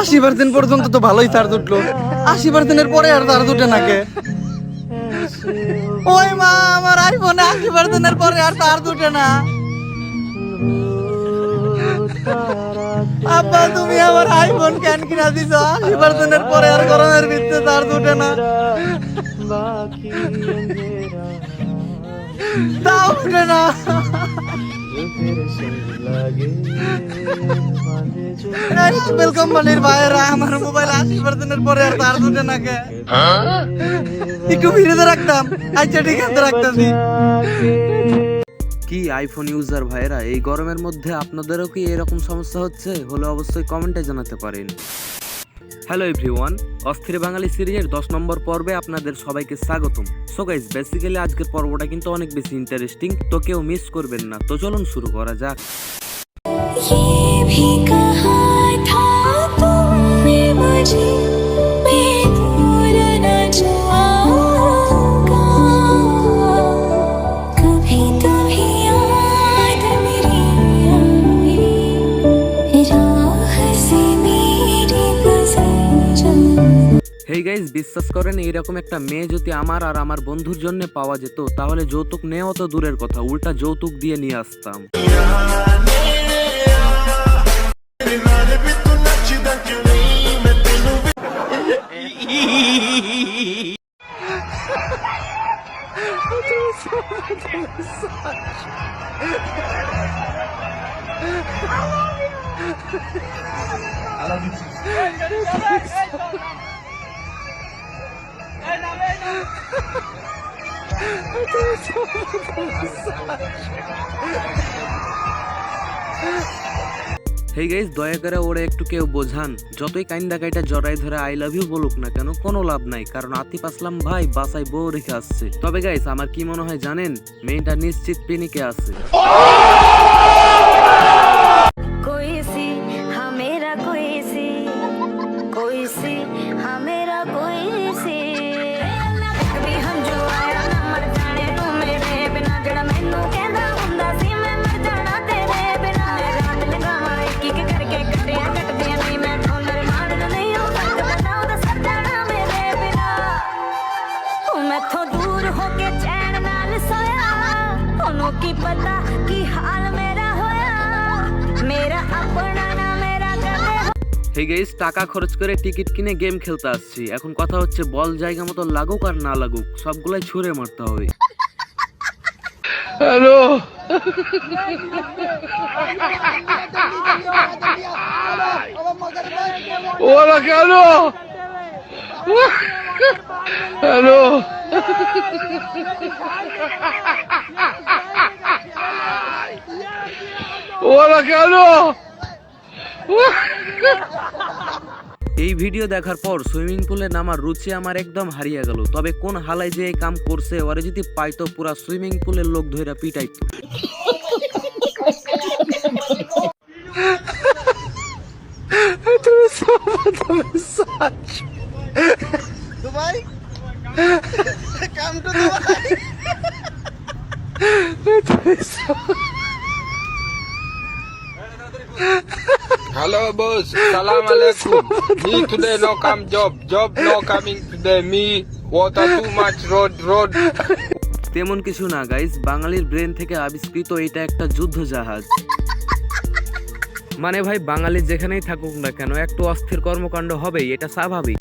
আশি পার্সেন্ট পর্যন্ত তো ভালোই চার্জ উঠল আশি পার্সেন্টের পরে আর চার্জ উঠে নাকে ওই মা, আমার আইফোনে আশি পার্সেন্টের পরে আর চার্জ উঠে না। আব্বা, তুমি আমার আইফোন কেন কিনা দিছো? আশি পার্সেন্টের পরে আর গরমের ভিতরে চার্জ উঠে না। তাও উঠে না। কোম্পানির ভাইয়েরা, আমার মোবাইল পরে আর রাখতাম আচ্ছা কি আইফোন ইউজার ভাইরা এই গরমের মধ্যে আপনাদেরও কি এরকম সমস্যা হচ্ছে? হলে অবশ্যই কমেন্টে জানাতে পারেন। হ্যালো এভরিওয়ান অস্থির বাঙালি সিরিজের দশ নম্বর পর্বে আপনাদের সবাইকে স্বাগতম সো গাইজ বেসিক্যালি আজকের পর্বটা কিন্তু অনেক বেশি ইন্টারেস্টিং তো কেউ মিস করবেন না তো চলুন শুরু করা যাক ये भी कहा था तुमने मुझे হেই গাইজ বিশ্বাস করেন, এইরকম একটা মেয়ে যদি আমার আর আমার বন্ধুর জন্য পাওয়া যেত, তাহলে যৌতুক নেওয়া তো দূরের কথা, উল্টা যৌতুক দিয়ে নিয়ে আসতাম। হেই গাইজ দয়া করে ওরে একটু কেউ বোঝান যতই কাইন্দা কাইটা জড়াই ধরে আই লাভ ইউ বলুক না কেন কোনো লাভ নাই কারণ আতিফ আসলাম ভাই বাসায় বউ রেখে আসছে তবে গাইস আমার কি মনে হয় জানেন মেয়েটা নিশ্চিত পিনিকে আছে कोई सी हाँ मेरा कोई सी कोई सी हाँ मेरा कोई হেই গাইস টাকা খরচ করে টিকিট কিনে গেম খেলতে আসছি। এখন কথা হচ্ছে বল জায়গা মতো লাগুক আর না লাগুক, সবগুলাই ছুঁড়ে মারতে হবে। হ্যালো ওরা কেন হ্যালো ওরা কেন এই ভিডিও দেখার পর সুইমিং পুলে নামার রুচি আমার একদম হারিয়ে গেল। তবে কোন হালায় যে এই কাম করছে ওরে যদি পাইতো পুরা সুইমিং পুলের লোক ধইরা পিটাইতো। দুবাই? কাম boss, salam alaikum. Me today no come job, job no coming today. Me water too much road, road. তেমন কিছু না গাইস বাঙালির ব্রেন থেকে আবিষ্কৃত এটা একটা যুদ্ধ জাহাজ মানে ভাই বাঙালি যেখানেই থাকুক না কেন একটু অস্থির কর্মকাণ্ড হবেই এটা স্বাভাবিক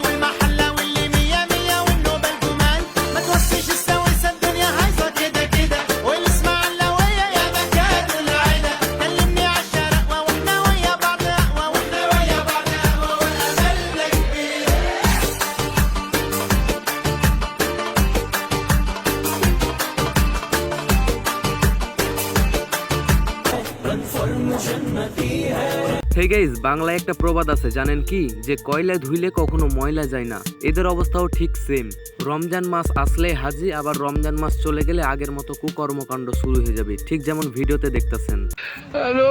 হে গাইজ বাংলায় একটা প্রবাদ আছে জানেন কি? যে কয়লা ধুইলে কখনো ময়লা যায় না। এদের অবস্থাও ঠিক সেম রমজান মাস আসলে হাজি আবার রমজান মাস চলে গেলে আগের মতো কুকর্মকাণ্ড শুরু হয়ে যাবে। ঠিক যেমন ভিডিওতে দেখতেছেন। হ্যালো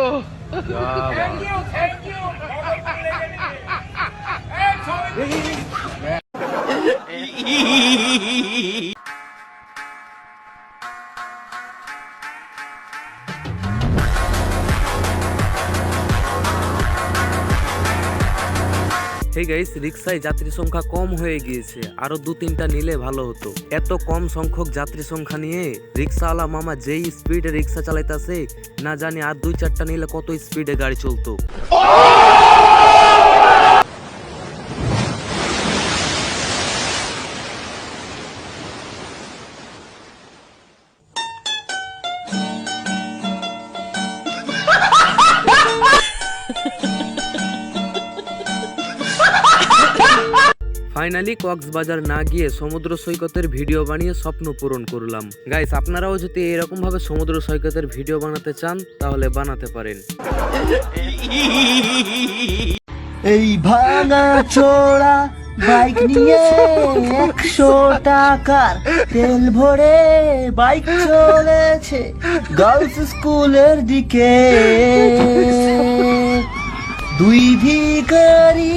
হে গাইস রিক্সায় যাত্রী সংখ্যা কম হয়ে গিয়েছে, আরও দু তিনটা নিলে ভালো হতো। এত কম সংখ্যক যাত্রী সংখ্যা নিয়ে রিক্সাওয়ালা মামা যেই স্পিডে রিক্সা চালাইতেছে, না জানি আর দুই চারটা নিলে কত স্পিডে গাড়ি চলতো। ফাইনালি কক্সবাজার না গিয়ে সমুদ্র সৈকতের ভিডিও বানিয়ে স্বপ্ন পূরণ করলাম। গাইস আপনারাও যদি এরকম ভাবে সমুদ্র সৈকতের ভিডিও বানাতে চান, তাহলে বানাতে পারেন। এই ভাঙা চোরা বাইক নিয়ে একশো টাকার তেল ভরে বাইক চলেছে গার্লস স্কুলের দিকে। দুই ভিখারি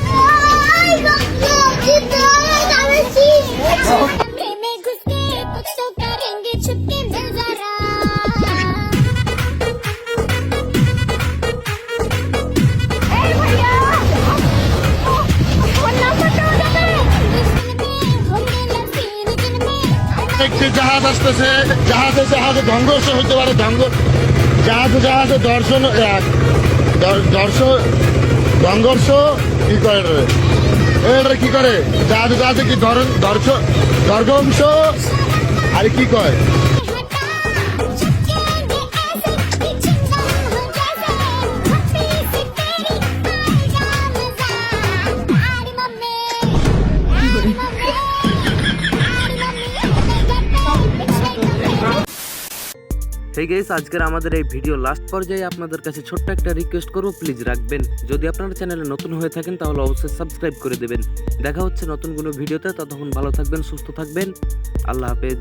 একটি জাহাজ আসতেছে, জাহাজে জাহাজে ধ্বংস হইতে পারে, ধ্বংস, জাহাজে জাহাজে দর্শন দর্শন সংঘর্ষ কি করে? এটা কি করে? জাহাজে জাহাজে কি ধরন ধর্ষ দর্ঘংস আর কি কয়? হে গেস আজকের আমাদের এই ভিডিও লাস্ট পর্যায়ে আপনাদের কাছে ছোট্ট একটা রিকোয়েস্ট করব প্লিজ রাখবেন। যদি আপনারা চ্যানেলে নতুন হয়ে থাকেন, তাহলে অবশ্যই সাবস্ক্রাইব করে দেবেন। দেখা হচ্ছে নতুন কোনো ভিডিওতে ততক্ষণ ভালো থাকবেন, সুস্থ থাকবেন। আল্লাহ হাফেজ।